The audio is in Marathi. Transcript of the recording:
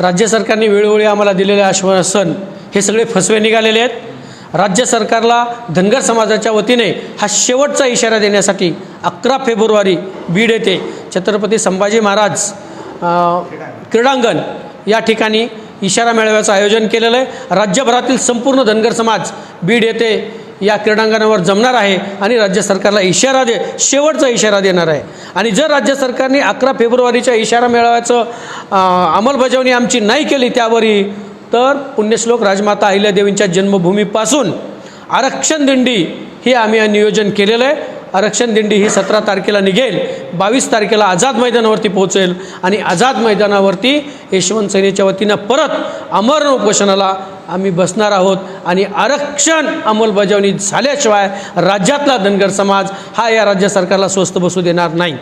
राज्य सरकारने वेळोवेळी आम्हाला दिलेले आश्वासन हे सगळे फसवे निघालेले आहेत. राज्य सरकारला धनगर समाजाच्या वतीने हा शेवटचा इशारा देण्यासाठी अकरा फेब्रुवारी बीड येथे छत्रपती संभाजी महाराज क्रीडांगण या ठिकाणी इशारा मेळाव्याचं आयोजन केलेलं आहे. राज्यभरातील संपूर्ण धनगर समाज बीड येथे या क्रीडांगणावर जमणार आहे आणि राज्य सरकारला इशारा दे शेवटचा इशारा देणार आहे. आणि जर राज्य सरकारने अकरा फेब्रुवारीच्या इशारा मेळाव्याचं अंमलबजावणी आमची नाही केली त्यावरही तर पुण्यश्लोक राजमाता अहिल्यादेवींच्या जन्मभूमीपासून आरक्षण दिंडी हे आम्ही नियोजन केलेलं आहे. आरक्षण दिंडी ही सतरा तारखेला निघेल बावीस तारखेला आझाद मैदानावरती पोहोचेल आणि आझाद मैदानावरती यशवंत सेनेच्या वतीनं परत अमरण उपोषणाला आम्ही बसणार आहोत आणि आरक्षण अंमलबजावणी झाल्याशिवाय राज्यातला धनगर समाज हा या राज्य सरकारला स्वस्त बसू देणार नाही.